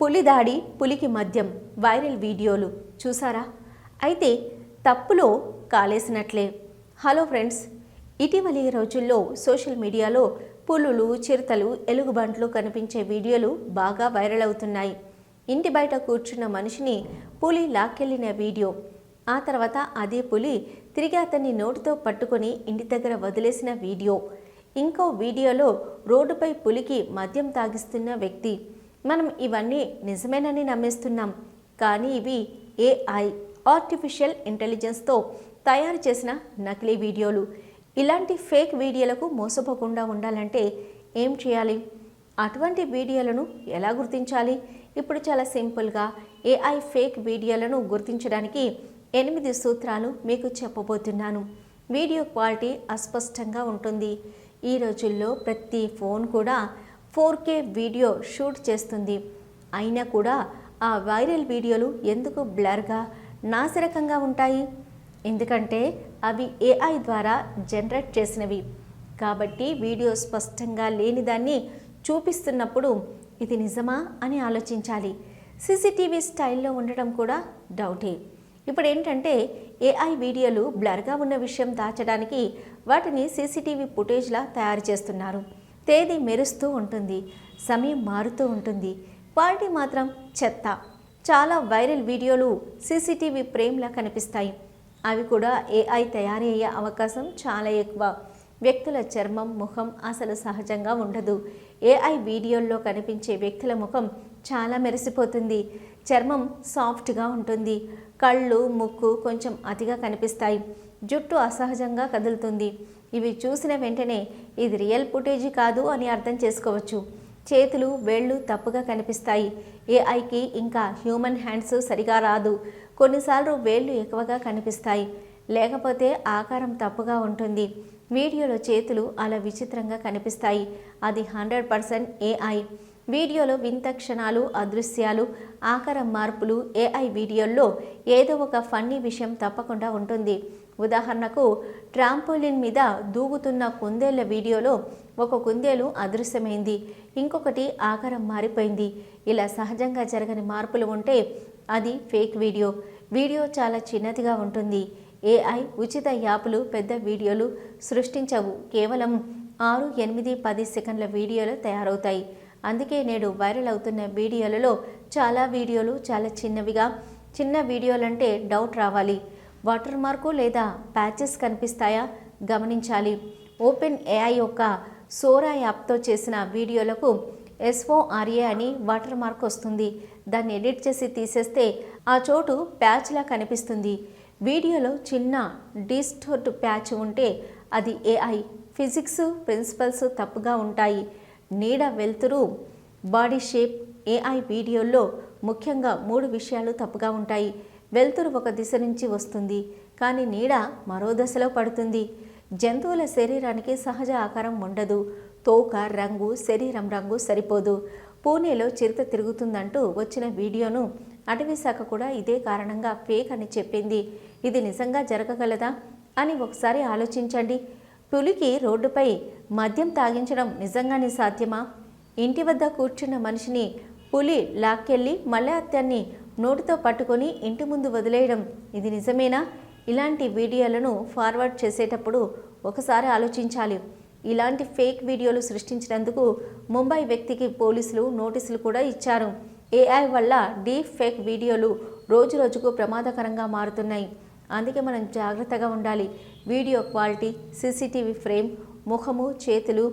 పులి దాడి పులికి మద్యం వైరల్ వీడియోలు చూసారా? అయితే తప్పులో కాలేసినట్లే. హలో ఫ్రెండ్స్ ఇటీవలి రోజుల్లో సోషల్ మీడియాలో పులులు చిరుతలు ఎలుగుబంట్లు కనిపించే వీడియోలు బాగా వైరల్ అవుతున్నాయి. ఇంటి బయట కూర్చున్న మనిషిని పులి లాక్కెళ్ళిన వీడియో. ఆ తర్వాత అదే పులి తిరిగి అతన్ని నోటితో పట్టుకొని ఇంటి దగ్గర వదిలేసిన వీడియో. ఇంకో వీడియోలో రోడ్డుపై పులికి మద్యం తాగిస్తున్న వ్యక్తి. మనం ఇవన్నీ నిజమేనని నమ్మేస్తున్నాం. కానీ ఇవి ఏఐ ఆర్టిఫిషియల్ ఇంటెలిజెన్స్తో తయారు చేసిన నకిలీ వీడియోలు. ఇలాంటి ఫేక్ వీడియోలకు మోసపోకుండా ఉండాలంటే ఏం చేయాలి? అటువంటి వీడియోలను ఎలా గుర్తించాలి? ఇప్పుడు చాలా సింపుల్గా ఏఐ ఫేక్ వీడియోలను గుర్తించడానికి ఎనిమిది సూత్రాలు మీకు చెప్పబోతున్నాను. వీడియో క్వాలిటీ అస్పష్టంగా ఉంటుంది. ఈ రోజుల్లో ప్రతి ఫోన్ కూడా ఫోర్ కే వీడియో షూట్ చేస్తుంది. అయినా కూడా ఆ వైరల్ వీడియోలు ఎందుకు బ్లర్గా నాసిరకంగా ఉంటాయి? ఎందుకంటే అవి ఏఐ ద్వారా జనరేట్ చేసినవి. కాబట్టి వీడియో స్పష్టంగా లేనిదాన్ని చూపిస్తున్నప్పుడు ఇది నిజమా అని ఆలోచించాలి. సీసీటీవీ స్టైల్లో ఉండటం కూడా డౌటే. ఇప్పుడు ఏంటంటే ఏఐ వీడియోలు బ్లర్గా ఉన్న విషయం దాచడానికి వాటిని సీసీటీవీ ఫుటేజ్లా తయారు చేస్తున్నారు. తేదీ మెరుస్తూ ఉంటుంది సమయం మారుతూ ఉంటుంది. క్వాలిటీ మాత్రం చెత్త. చాలా వైరల్ వీడియోలు సీసీటీవీ ఫ్రేమ్లా కనిపిస్తాయి. అవి కూడా ఏఐ తయారీ అయ్యే అవకాశం చాలా ఎక్కువ. వ్యక్తుల చర్మం ముఖం అసలు సహజంగా ఉండదు. ఏఐ వీడియోల్లో కనిపించే వ్యక్తుల ముఖం చాలా మెరిసిపోతుంది. చర్మం సాఫ్ట్గా ఉంటుంది. కళ్ళు ముక్కు కొంచెం అతిగా కనిపిస్తాయి. జుట్టు అసహజంగా కదులుతుంది. ఇవి చూసిన వెంటనే ఇది రియల్ ఫుటేజీ కాదు అని అర్థం చేసుకోవచ్చు. చేతులు వేళ్ళు తప్పుగా కనిపిస్తాయి. ఏఐకి ఇంకా హ్యూమన్ హ్యాండ్స్ సరిగా రాదు. కొన్నిసార్లు వేళ్ళు ఎక్కువగా కనిపిస్తాయి. లేకపోతే ఆకారం తప్పుగా ఉంటుంది. వీడియోలో చేతులు అలా విచిత్రంగా కనిపిస్తాయి. అది హండ్రెడ్ పర్సెంట్ ఏఐ. వీడియోలో వింత క్షణాలు అదృశ్యాలు ఆకారం మార్పులు ఏఐ వీడియోల్లో ఏదో ఒక ఫన్నీ విషయం తప్పకుండా ఉంటుంది. ఉదాహరణకు ట్రాంపోలిన్ మీద దూకుతున్న కుందేళ్ళ వీడియోలో ఒక కుందేలు అదృశ్యమైంది. ఇంకొకటి ఆకారం మారిపోయింది. ఇలా సహజంగా జరగని మార్పులు ఉంటే అది ఫేక్ వీడియో. వీడియో చాలా చిన్నదిగా ఉంటుంది. ఏఐ ఉచిత యాప్లు పెద్ద వీడియోలు సృష్టించవు. కేవలం ఆరు ఎనిమిది పది సెకండ్ల వీడియోలు తయారవుతాయి. అందుకే నేడు వైరల్ అవుతున్న వీడియోలలో చాలా వీడియోలు చాలా చిన్నవిగా చిన్న వీడియోలంటే డౌట్ రావాలి. వాటర్ మార్కు లేదా ప్యాచెస్ కనిపిస్తాయా? గమనించాలి. ఓపెన్ ఏఐ యొక్క సోరా యాప్తో చేసిన వీడియోలకు ఎస్ఓఆర్ఏ అని వాటర్ మార్క్ వస్తుంది. దాన్ని ఎడిట్ చేసి తీసేస్తే ఆ చోటు ప్యాచ్లా కనిపిస్తుంది. వీడియోలో చిన్న డిస్టోర్ట్ ప్యాచ్ ఉంటే అది ఏఐ ఫిజిక్స్ ప్రిన్సిపల్స్ తప్పుగా ఉంటాయి. నీడ వెలుతురు బాడీ షేప్ ఏఐ వీడియోల్లో ముఖ్యంగా మూడు విషయాలు తప్పుగా ఉంటాయి. వెలుతురు ఒక దిశ నుంచి వస్తుంది. కానీ నీడ మరో దశలో పడుతుంది. జంతువుల శరీరానికి సహజ ఆకారం ఉండదు. తోక రంగు శరీరం రంగు సరిపోదు. పూణేలో చిరుత తిరుగుతుందంటూ వచ్చిన వీడియోను అటవీ శాఖ కూడా ఇదే కారణంగా ఫేక్ అని చెప్పింది. ఇది నిజంగా జరగగలదా? అని ఒకసారి ఆలోచించండి. పులికి రోడ్డుపై మద్యం తాగించడం నిజంగానే సాధ్యమా? ఇంటి వద్ద కూర్చున్న మనిషిని పులి లాక్కెళ్ళి మళ్ళీ అత్యాన్ని నోటితో పట్టుకొని ఇంటి ముందు వదిలేయడం ఇది నిజమేనా? ఇలాంటి వీడియోలను ఫార్వర్డ్ చేసేటప్పుడు ఒకసారి ఆలోచించాలి. ఇలాంటి ఫేక్ వీడియోలు సృష్టించినందుకు ముంబై వ్యక్తికి పోలీసులు నోటీసులు కూడా ఇచ్చారు. ఏఐ వల్ల డీప్ ఫేక్ వీడియోలు రోజు రోజుకు ప్రమాదకరంగా మారుతున్నాయి. అందుకే మనం జాగ్రత్తగా ఉండాలి. వీడియో క్వాలిటీ సీసీటీవీ ఫ్రేమ్ ముఖము చేతులు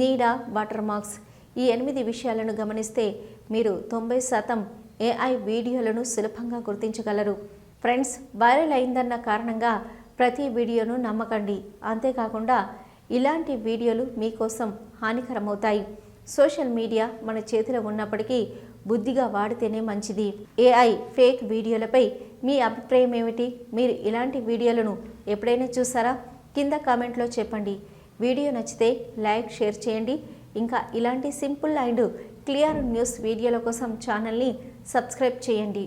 నీడ వాటర్ మార్క్స్ ఈ ఎనిమిది విషయాలను గమనిస్తే మీరు తొంభై శాతం ఏఐ వీడియోలను సులభంగా గుర్తించగలరు. ఫ్రెండ్స్ వైరల్ అయిందన్న కారణంగా ప్రతి వీడియోను నమ్మకండి. అంతేకాకుండా ఇలాంటి వీడియోలు మీకోసం హానికరమవుతాయి. సోషల్ మీడియా మన చేతిలో ఉన్నప్పటికీ బుద్ధిగా వాడితేనే మంచిది. ఏఐ ఫేక్ వీడియోలపై మీ అభిప్రాయం ఏమిటి? మీరు ఇలాంటి వీడియోలను ఎప్పుడైనా చూసారా? కింద కామెంట్లో చెప్పండి. వీడియో నచ్చితే లైక్ షేర్ చేయండి. ఇంకా ఇలాంటి సింపుల్ అండ్ క్లియర్ న్యూస్ వీడియోల కోసం ఛానల్ని సబ్స్క్రైబ్ చేయండి.